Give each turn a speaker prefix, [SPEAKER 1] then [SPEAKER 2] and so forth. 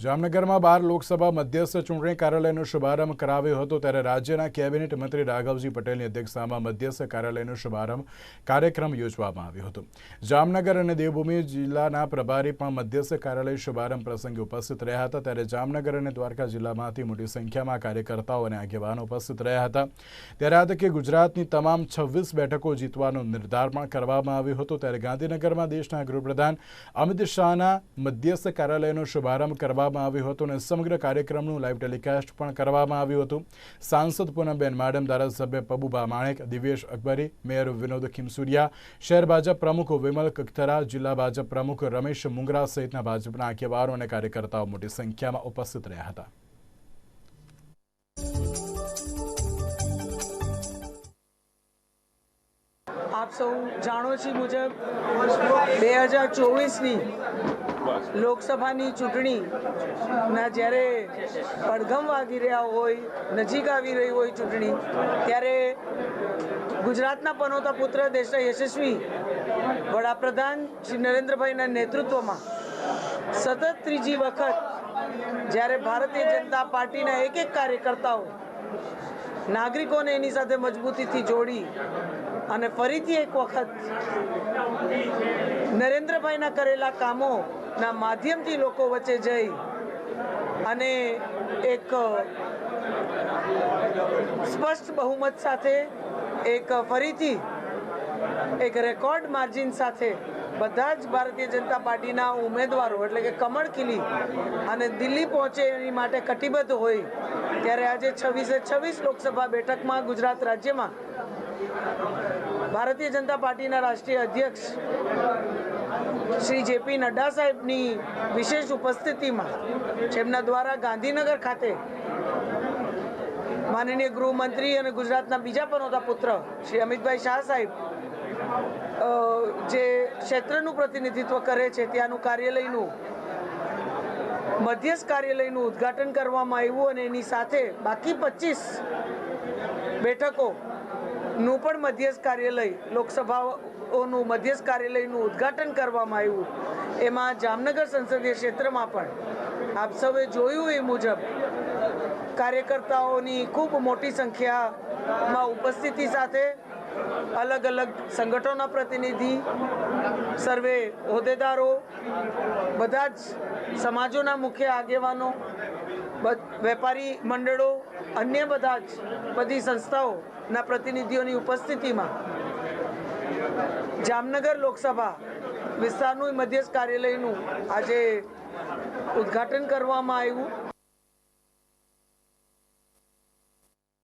[SPEAKER 1] જામનગરમાં બાર લોકસભા મધ્યસ્થ ચૂંટણી કાર્યાલયનો શુભારંભ કરાવ્યો હતો ત્યારે રાજ્યના કેબિનેટ મંત્રી રાઘવજી પટેલની અધ્યક્ષતામાં મધ્યસ્થ કાર્યાલયનો શુભારંભ કાર્યક્રમ યોજવામાં આવ્યો હતો. જામનગર અને દેવભૂમિ જિલ્લાના પ્રભારી પણ મધ્યસ્થ કાર્યાલય શુભારંભ પ્રસંગે ઉપસ્થિત રહ્યા હતા. ત્યારે જામનગર અને દ્વારકા જિલ્લામાંથી મોટી સંખ્યામાં કાર્યકર્તાઓ અને આગેવાનો ઉપસ્થિત રહ્યા હતા. ત્યારે આ તકે ગુજરાતની તમામ છવ્વીસ બેઠકો જીતવાનો નિર્ધાર પણ કરવામાં આવ્યો હતો. ત્યારે ગાંધીનગરમાં દેશના ગૃહપ્રધાન અમિત શાહના મધ્યસ્થ કાર્યાલયનો શુભારંભ કરવામાં આવ્યું હતું અને સમગ્ર કાર્યક્રમનું લાઈવ ટેલિકાસ્ટ પણ કરવામાં આવ્યું હતું. સાંસદ પૂનમબેન માડમ, ધારાસભ્ય પબુભા માણેક, દિવ્યેશ અકબરી, મેયર વિનોદ ખીમસુરિયા, શહેર ભાજપ પ્રમુખ વિમલ કખતરા જિલ્લા ભાજપ પ્રમુખ રમેશ મુંગરા સહિતના ભાજપના આગેવાનો અને કાર્યકર્તાઓ મોટી સંખ્યામાં ઉપસ્થિત રહ્યા હતા.
[SPEAKER 2] આપ સૌ જાણો છો મુજબ બે હજાર ચોવીસની લોકસભાની ચૂંટણી ના જ્યારે પડઘમ વાગી રહ્યા હોય, નજીક આવી રહી હોય ચૂંટણી, ત્યારે ગુજરાતના પનોતા પુત્ર દેશના યશસ્વી વડાપ્રધાન શ્રી નરેન્દ્રભાઈના નેતૃત્વમાં સતત ત્રીજી વખત જ્યારે ભારતીય જનતા પાર્ટીના એક એક કાર્યકર્તાઓ નાગરિકોને એની સાથે મજબૂતીથી જોડી અને ફરીથી એક વખત નરેન્દ્રભાઈના કરેલા કામોના માધ્યમથી લોકો વચ્ચે જઈ અને એક સ્પષ્ટ બહુમત સાથે એક ફરીથી એક રેકોર્ડ માર્જિન સાથે બધા જ ભારતીય જનતા પાર્ટીના ઉમેદવારો, એટલે કે કમળ ખીલી અને દિલ્હી પહોંચે એની માટે કટિબદ્ધ હોય, ત્યારે આજે છવ્વીસે છવ્વીસ લોકસભા બેઠકમાં ગુજરાત રાજ્યમાં ભારતીય જનતા પાર્ટીના રાષ્ટ્રીય અધ્યક્ષ શ્રી જેપી નડ્ડા સાહેબની વિશેષ ઉપસ્થિતિમાં જેમના દ્વારા ગાંધીનગર ખાતે માનનીય ગૃહમંત્રી અને ગુજરાતના બીજા પનોતા પુત્ર શ્રી અમિતભાઈ શાહ સાહેબ જે ક્ષેત્રનું પ્રતિનિધિત્વ કરે છે, ત્યાંનું કાર્યાલયનું, મધ્યસ્થ કાર્યાલયનું ઉદ્ઘાટન કરવામાં આવ્યું અને એની સાથે બાકી પચીસ બેઠકોનું પણ મધ્યસ્થ કાર્યાલય લોકસભાઓનું મધ્યસ્થ કાર્યાલયનું ઉદ્ઘાટન કરવામાં આવ્યું. એમાં જામનગર સંસદીય ક્ષેત્રમાં પણ આપ સૌએ જોયું એ મુજબ કાર્યકર્તાઓની ખૂબ મોટી સંખ્યામાં ઉપસ્થિતિ સાથે અલગ અલગ સંગઠનોના પ્રતિનિધિ, સર્વે હોદ્દેદારો, બધા જ સમાજોના મુખ્ય આગેવાનો વેપારી મંડળો, અન્ય બધા જ બધી સંસ્થાઓના પ્રતિનિધિઓની ઉપસ્થિતિમાં જામનગર લોકસભા વિસ્તારનું મધ્યસ્થ કાર્યાલયનું આજે ઉદ્ઘાટન કરવામાં આવ્યું.